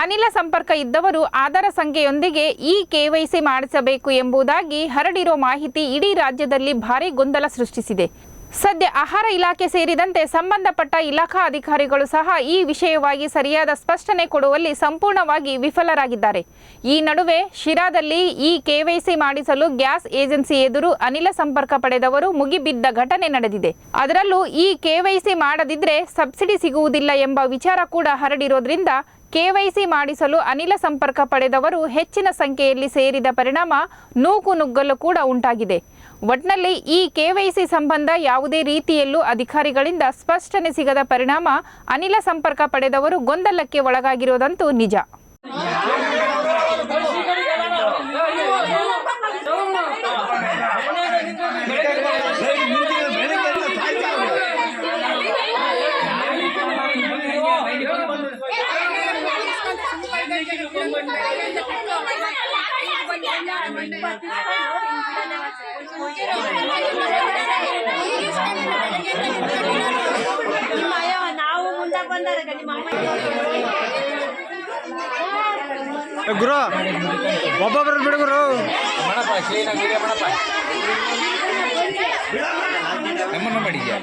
ಅನಿಲ ಸಂಪರ್ಕ ಇದ್ದವರು ಆಧಾರ ಸಂಖ್ಯೆಯೊಂದಿಗೆ ಈ ಕೆವೈಸಿ ಮಾಡಿಸಬೇಕು ಎಂಬುದಾಗಿ ಹರಡಿರೋ ಮಾಹಿತಿ ಇಡೀ ರಾಜ್ಯದಲ್ಲಿ ಭಾರೀ ಗೊಂದಲ ಸೃಷ್ಟಿಸಿದೆ. ಸದ್ಯ ಆಹಾರ ಇಲಾಖೆ ಸೇರಿದಂತೆ ಸಂಬಂಧಪಟ್ಟ ಇಲಾಖಾ ಅಧಿಕಾರಿಗಳು ಸಹ ಈ ವಿಷಯವಾಗಿ ಸರಿಯಾದ ಸ್ಪಷ್ಟನೆ ಕೊಡುವಲ್ಲಿ ಸಂಪೂರ್ಣವಾಗಿ ವಿಫಲರಾಗಿದ್ದಾರೆ. ಈ ನಡುವೆ ಶಿರಾದಲ್ಲಿ ಈ ಕೆವೈಸಿ ಮಾಡಿಸಲು ಗ್ಯಾಸ್ ಏಜೆನ್ಸಿ ಎದುರು ಅನಿಲ ಸಂಪರ್ಕ ಪಡೆದವರು ಮುಗಿಬಿದ್ದ ಘಟನೆ ನಡೆದಿದೆ. ಅದರಲ್ಲೂ ಈ ಕೆವೈಸಿ ಮಾಡದಿದ್ರೆ ಸಬ್ಸಿಡಿ ಸಿಗುವುದಿಲ್ಲ ಎಂಬ ವಿಚಾರ ಕೂಡ ಹರಡಿರೋದ್ರಿಂದ ಕೆವೈಸಿ ಮಾಡಿಸಲು ಅನಿಲ ಸಂಪರ್ಕ ಪಡೆದವರು ಹೆಚ್ಚಿನ ಸಂಖ್ಯೆಯಲ್ಲಿ ಸೇರಿದ ಪರಿಣಾಮ ನೂಕು ನುಗ್ಗಲು ಕೂಡ ಉಂಟಾಗಿದೆ. ಒಟ್ನಲ್ಲಿ ಈ ಕೆವೈಸಿ ಸಂಬಂಧ ಯಾವುದೇ ರೀತಿಯಲ್ಲೂ ಅಧಿಕಾರಿಗಳಿಂದ ಸ್ಪಷ್ಟನೆ ಸಿಗದ ಪರಿಣಾಮ ಅನಿಲ ಸಂಪರ್ಕ ಪಡೆದವರು ಗೊಂದಲಕ್ಕೆ ಒಳಗಾಗಿರುವುದಂತೂ ನಿಜ. ನಾವು ಮುಂದೆ ಬಂದಾರ ನಿಮ್ಮ ಅಮ್ಮ ಏ ಗುರು ಒಬ್ಬೊಬ್ರು ಬಿಡು ಗುರು ಮಾಡಪ್ಪ ಕ್ಲೀನಾಗಿ ವಿಡಿಯೋ ಮಾಡಪ್ಪ ನಮ್ಮನ್ನ ಮಾಡಿದ್ಯಾ